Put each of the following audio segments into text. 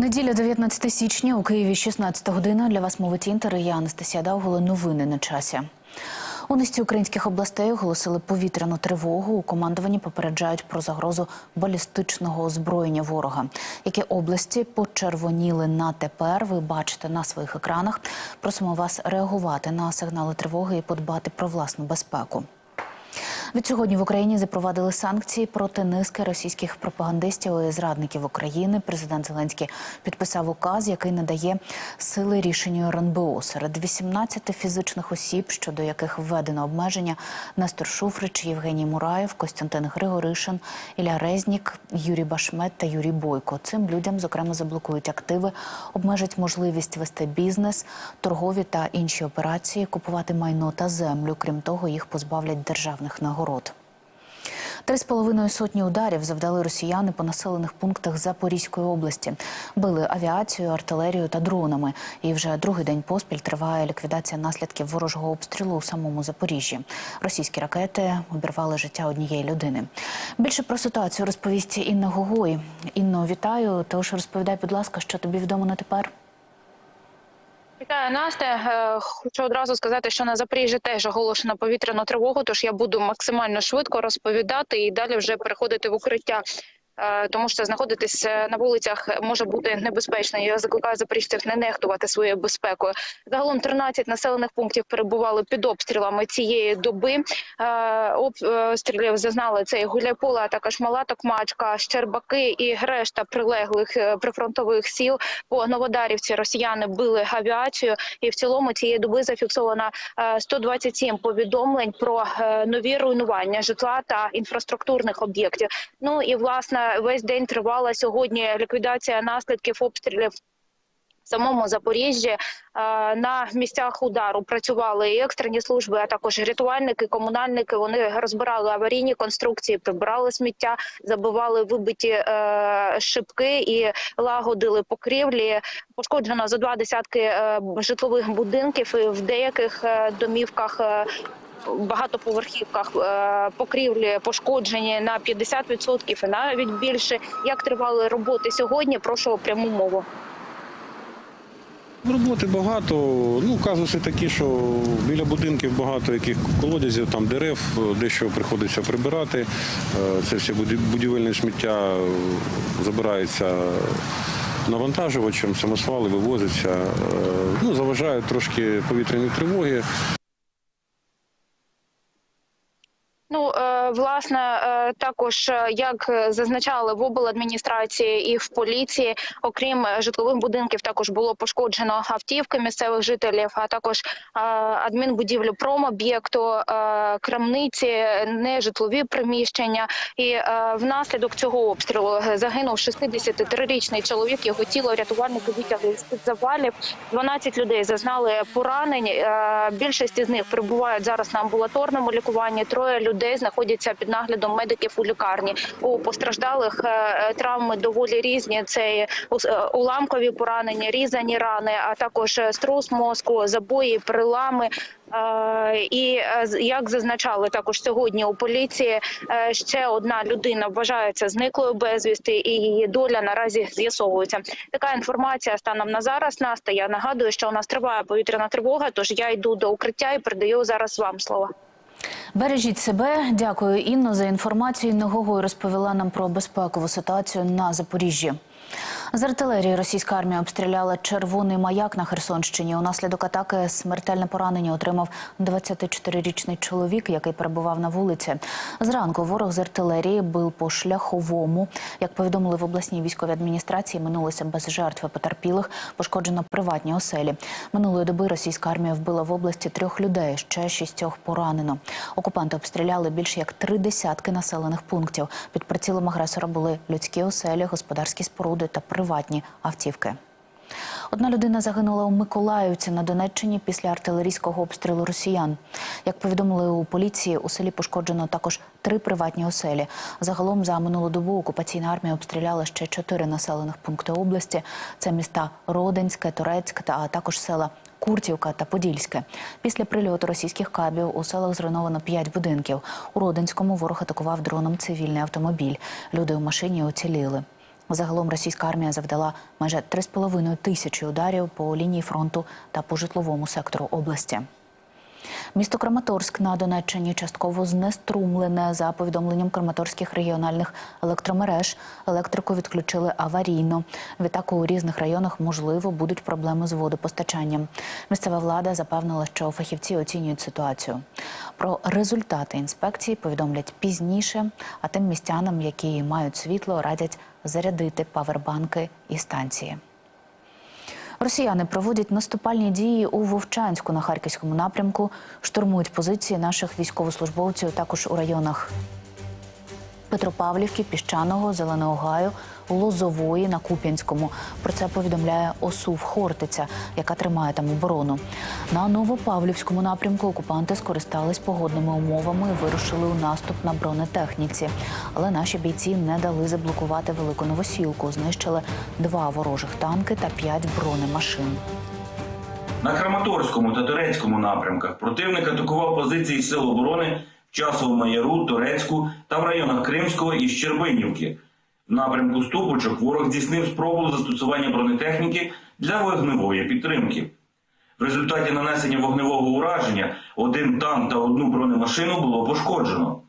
Неділя 19 січня у Києві 16 година. Для вас мовить інтер. Я Анастасія Давгола. Новини на часі. У низці українських областей оголосили повітряну тривогу. У командуванні попереджають про загрозу балістичного озброєння ворога. Які області почервоніли на тепер? Ви бачите на своїх екранах. Просимо вас реагувати на сигнали тривоги і подбати про власну безпеку. Відсьогодні в Україні запровадили санкції проти низки російських пропагандистів і зрадників України. Президент Зеленський підписав указ, який надає сили рішенню РНБО. Серед 18 фізичних осіб, щодо яких введено обмеження, Нестор Шуфрич, Євгеній Мураєв, Костянтин Григоришин, Ілля Резнік, Юрій Башмет та Юрій Бойко. Цим людям, зокрема, заблокують активи, обмежать можливість вести бізнес, торгові та інші операції, купувати майно та землю. Крім того, їх позбавлять державних нагород. Три з половиною сотні ударів завдали росіяни по населених пунктах Запорізької області. Били авіацію, артилерію та дронами. І вже другий день поспіль триває ліквідація наслідків ворожого обстрілу у самому Запоріжжі. Російські ракети обірвали життя однієї людини. Більше про ситуацію розповість Інна Гогой. Інно, вітаю. Тож розповідай, будь ласка, що тобі відомо на тепер. Вітаю, Настя. Е, Хочу одразу сказати, що на Запоріжжі теж оголошено повітряну тривогу. Тож я буду максимально швидко розповідати і далі вже переходити в укриття. Е, Тому що знаходитись е, на вулицях може бути небезпечно. Я закликаю запоріжців не нехтувати своєю безпекою. Загалом 13 населених пунктів перебували під обстрілами цієї доби. Е, Обстрілів зазнали це і Гуляйполе, а також Мала Токмачка, Щербаки і решта прилеглих прифронтових сіл. По Новодарівці росіяни били авіацію, і в цілому цієї доби зафіксовано е, 127 повідомлень про нові руйнування житла та інфраструктурних об'єктів. Ну і власне весь день тривала сьогодні ліквідація наслідків обстрілів. Самому Запоріжжі Е, на місцях удару працювали і екстрені служби, а також рятувальники, комунальники. Вони розбирали аварійні конструкції, прибирали сміття, забивали вибиті е, шибки і лагодили покрівлі. Пошкоджено за два десятки е, житлових будинків. І в деяких домівках. Е, Багатоповерхівках е, покрівлі пошкоджені на 50% і навіть більше. Як тривали роботи сьогодні? Прошу пряму мову. Роботи багато. Ну, казуси такі, що біля будинків багато яких колодязів, там дерев, дещо приходиться прибирати. Е, Це все будівельне сміття е, забирається навантажувачем, самосвали вивозиться. Е, Ну, заважають трошки повітряні тривоги. Ну е, власне, е, також е, як зазначали в обладміністрації і в поліції, окрім житлових будинків, також було пошкоджено автівки місцевих жителів, а також е, адмінбудівлю промоб'єкту, крамниці, нежитлові приміщення. І внаслідок цього обстрілу загинув 63-річний чоловік. Його тіло рятувальники витягли з під завалів. 12 людей зазнали поранень. Більшість із них перебувають зараз на амбулаторному лікуванні. Троє людей знаходяться під наглядом медиків у лікарні. У постраждалих е, е, травми доволі різні. Це е, уламкові поранення, різані рани, а також струс мозку, забої, перелами. Е, І як зазначали також сьогодні у поліції, ще одна людина вважається зниклою безвісти, і її доля наразі з'ясовується. Така інформація станом на зараз. Наста я нагадую, що у нас триває повітряна тривога. Тож я йду до укриття і передаю зараз вам слово. Бережіть себе. Дякую, Інно, за інформацію. Інна Гогой розповіла нам про безпекову ситуацію на Запоріжжі. З артилерії російська армія обстріляла червоний маяк на Херсонщині. Унаслідок атаки смертельне поранення отримав 24-річний чоловік, який перебував на вулиці. Зранку ворог з артилерії бив по шляховому. Як повідомили в обласній військовій адміністрації, минулося без жертв і потерпілих. Пошкоджено приватні оселі. Минулої доби російська армія вбила в області трьох людей. Ще шістьох поранено. Окупанти обстріляли більше як три десятки населених пунктів. Під прицілом агресора були людські оселі, господарські споруди та приватні автівки. Одна людина загинула у Миколаївці на Донеччині після артилерійського обстрілу росіян. Як повідомили у поліції, у селі пошкоджено також три приватні оселі. Загалом за минулу добу окупаційна армія обстріляла ще чотири населених пункти області. Це міста Родинське, Турецьке та а також села Куртівка та Подільське. Після прильоту російських кабів у селах зруйновано п'ять будинків. У Родинському ворог атакував дроном цивільний автомобіль. Люди у машині уціліли. Загалом російська армія завдала майже 3,5 тисячі ударів по лінії фронту та по житловому сектору області. Місто Краматорськ на Донеччині частково знеструмлене. За повідомленням краматорських регіональних електромереж, електрику відключили аварійно. Відтак у різних районах можливо будуть проблеми з водопостачанням. Місцева влада запевнила, що фахівці оцінюють ситуацію. Про результати інспекції повідомлять пізніше. А тим містянам, які мають світло, радять зарядити павербанки і станції. Росіяни проводять наступальні дії у Вовчанську на харківському напрямку, штурмують позиції наших військовослужбовців також у районах Петропавлівки, Піщаного, Зеленого Гаю, Лозової на Куп'янському. Про це повідомляє ОСУВ Хортиця, яка тримає там оборону. На Новопавлівському напрямку окупанти скористались погодними умовами і вирушили у наступ на бронетехніці. Але наші бійці не дали заблокувати велику новосілку. Знищили два ворожих танки та п'ять бронемашин. На Краматорському та Турецькому напрямках противник атакував позиції сил оборони в Часовому Яру, Турецьку та в районах Кримського і Щербинівки. В напрямку Ступочок ворог здійснив спробу застосування бронетехніки для вогневої підтримки. В результаті нанесення вогневого ураження один танк та одну бронемашину було пошкоджено.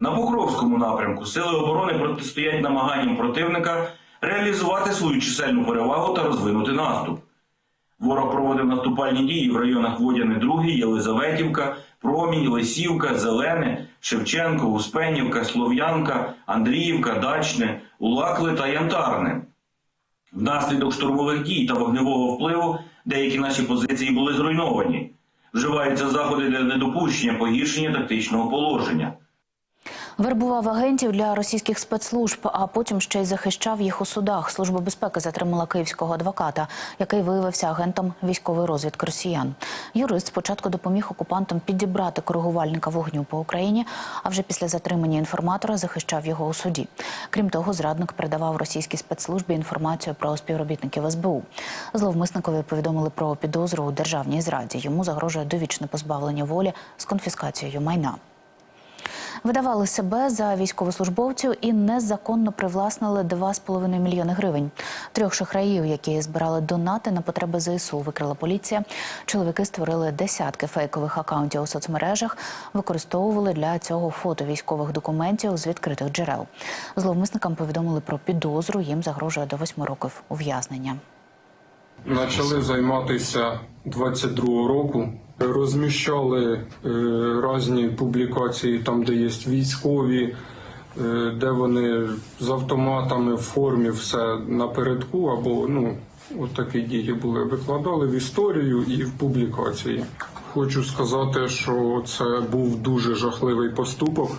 На Покровському напрямку сили оборони протистоять намаганням противника реалізувати свою чисельну перевагу та розвинути наступ. Ворог проводив наступальні дії в районах Водяне 2, Єлизаветівка, Промінь, Лисівка, Зелене, Шевченко, Успенівка, Слов'янка, Андріївка, Дачне, Улакли та Янтарне. Внаслідок штурмових дій та вогневого впливу деякі наші позиції були зруйновані. Вживаються заходи для недопущення погіршення тактичного положення. Вербував агентів для російських спецслужб, а потім ще й захищав їх у судах. Служба безпеки затримала київського адвоката, який виявився агентом військової розвідки росіян. Юрист спочатку допоміг окупантам підібрати коригувальника вогню по Україні, а вже після затримання інформатора захищав його у суді. Крім того, зрадник передавав російській спецслужбі інформацію про співробітників СБУ. Зловмисникові повідомили про підозру у державній зраді. Йому загрожує довічне позбавлення волі з конфіскацією майна. Видавали себе за військовослужбовців і незаконно привласнили 2,5 мільйони гривень. Трьох шахраїв, які збирали донати на потреби ЗСУ, викрила поліція. Чоловіки створили десятки фейкових акаунтів у соцмережах, використовували для цього фото військових документів з відкритих джерел. Зловмисникам повідомили про підозру. Їм загрожує до восьми років ув'язнення. Почали займатися 22 року. Розміщали е, різні публікації там, де є військові, е, де вони з автоматами в формі все напередку, або ну, от такі дії були. Викладали в історію і в публікації. Хочу сказати, що це був дуже жахливий поступок.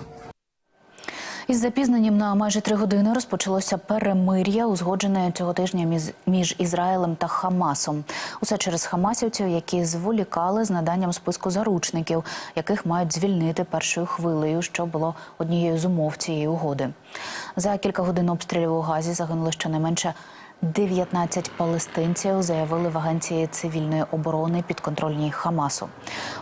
Із запізненням на майже три години розпочалося перемир'я, узгоджене цього тижня між, Ізраїлем та Хамасом. Усе через хамасівців, які зволікали з наданням списку заручників, яких мають звільнити першою хвилею, що було однією з умов цієї угоди. За кілька годин обстрілів у Газі загинули щонайменше 19 палестинців заявили в агенції цивільної оборони підконтрольній Хамасу.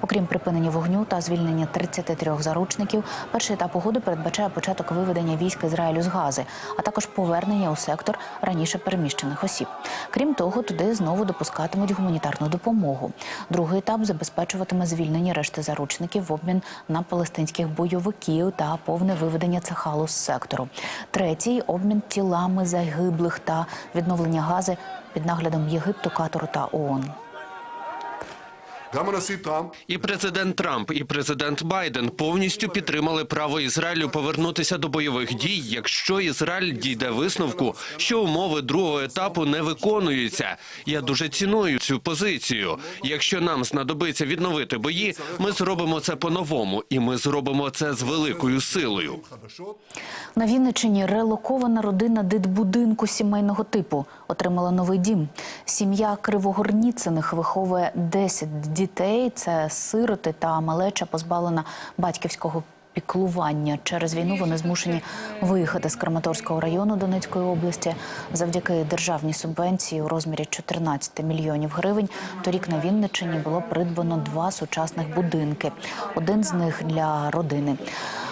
Окрім припинення вогню та звільнення 33 заручників, перший етап угоди передбачає початок виведення військ Ізраїлю з Гази, а також повернення у сектор раніше переміщених осіб. Крім того, туди знову допускатимуть гуманітарну допомогу. Другий етап забезпечуватиме звільнення решти заручників в обмін на палестинських бойовиків та повне виведення цехалу з сектору. Третій обмін тілами загиблих та відновлення гази під наглядом Єгипту, Катару та ООН. І президент Трамп і президент Байден повністю підтримали право Ізраїлю повернутися до бойових дій, якщо Ізраїль дійде висновку, що умови другого етапу не виконуються. Я дуже ціную цю позицію. Якщо нам знадобиться відновити бої, ми зробимо це по-новому, і ми зробимо це з великою силою. На Вінниччині релокована родина дитбудинку сімейного типу отримала новий дім. Сім'я Кривогорніцених виховує 10 дітей. Це сироти та малеча позбавлена батьківського піклування. Через війну вони змушені виїхати з Краматорського району Донецької області. Завдяки державній субвенції у розмірі 14 мільйонів гривень. Торік на Вінниччині було придбано два сучасних будинки. Один з них для родини.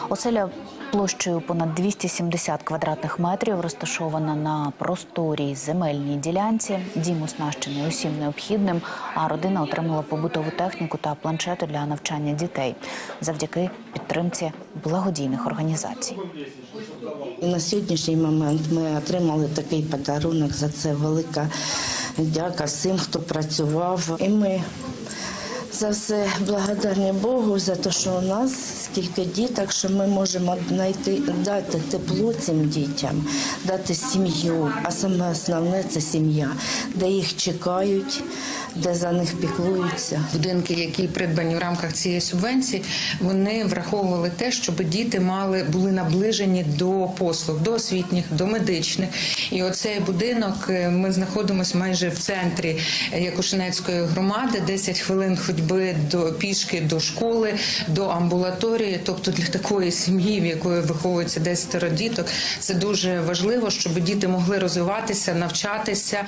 Оселя Площею понад 270 квадратних метрів розташована на просторій земельній ділянці. Дім оснащений усім необхідним, а родина отримала побутову техніку та планшети для навчання дітей завдяки підтримці благодійних організацій. На сьогоднішній момент ми отримали такий подарунок. За це велика дяка всім, хто працював. І ми за все благодарні Богу за те, що у нас скільки діток, що ми можемо знайти дати тепло цим дітям, дати сім'ю. А саме основне це сім'я, де їх чекають, де за них піклуються. Будинки, які придбані в рамках цієї субвенції, вони враховували те, щоб діти мали були наближені до послуг, до освітніх, до медичних. І оцей будинок е, ми знаходимося майже в центрі Якушинецької громади, 10 хвилин ходьби до пішки до школи, до амбулаторії. Тобто для такої сім'ї, в якої виховується 10 діток, це дуже важливо, щоб діти могли розвиватися, навчатися.